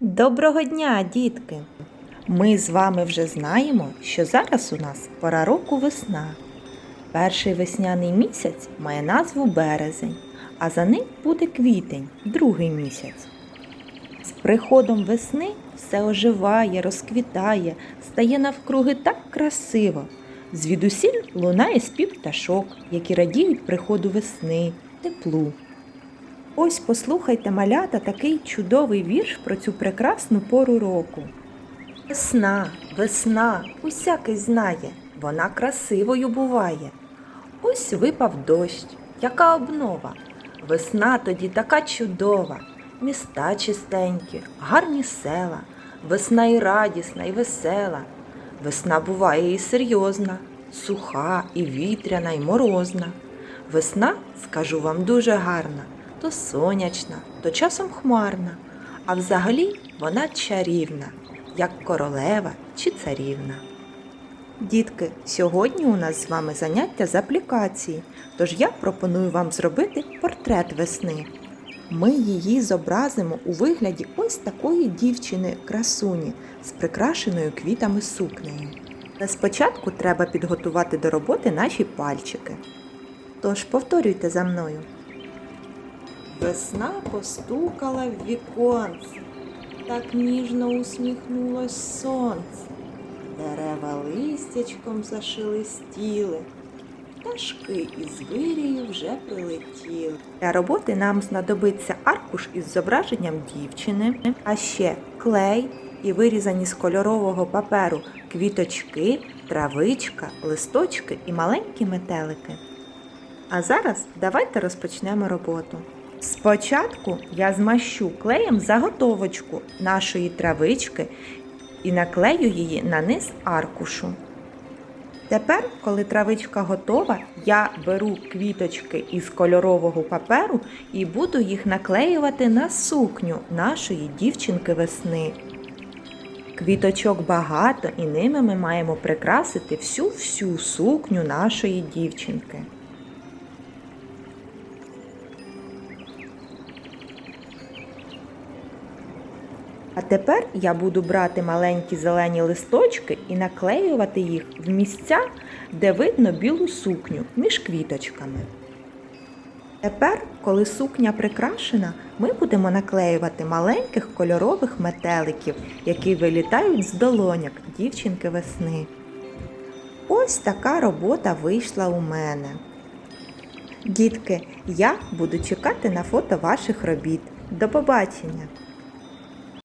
Доброго дня, дітки! Ми з вами вже знаємо, що зараз у нас пора року весна. Перший весняний місяць має назву березень, а за ним буде квітень, другий місяць. З приходом весни все оживає, розквітає, стає навкруги так красиво. Звідусіль лунає спів пташок, які радіють приходу весни, теплу. Ось послухайте, малята, такий чудовий вірш про цю прекрасну пору року. Весна, весна, усякий знає, вона красивою буває. Ось випав дощ, яка обнова. Весна тоді така чудова, міста чистенькі, гарні села, весна і радісна, і весела. Весна буває і серйозна, суха, і вітряна, і морозна. Весна, скажу вам, дуже гарна, то сонячна, то часом хмарна, а взагалі вона чарівна, як королева чи царівна. Дітки, сьогодні у нас з вами заняття з аплікації, тож я пропоную вам зробити портрет весни. Ми її зобразимо у вигляді ось такої дівчини-красуні з прикрашеною квітами сукнею. Але спочатку треба підготувати до роботи наші пальчики. Тож повторюйте за мною. Весна постукала в віконце, так ніжно усміхнулось сонце. Дерева листячком зашелестіли, пташки із вирію вже прилетіли. Для роботи нам знадобиться аркуш із зображенням дівчини, а ще клей і вирізані з кольорового паперу квіточки, травичка, листочки і маленькі метелики. А зараз давайте розпочнемо роботу. Спочатку я змащу клеєм заготовочку нашої травички і наклею її на низ аркушу. Тепер, коли травичка готова, я беру квіточки із кольорового паперу і буду їх наклеювати на сукню нашої дівчинки весни. Квіточок багато і ними ми маємо прикрасити всю-всю сукню нашої дівчинки. А тепер я буду брати маленькі зелені листочки і наклеювати їх в місця, де видно білу сукню між квіточками. Тепер, коли сукня прикрашена, ми будемо наклеювати маленьких кольорових метеликів, які вилітають з долоняк дівчинки весни. Ось така робота вийшла у мене. Дітки, я буду чекати на фото ваших робіт. До побачення!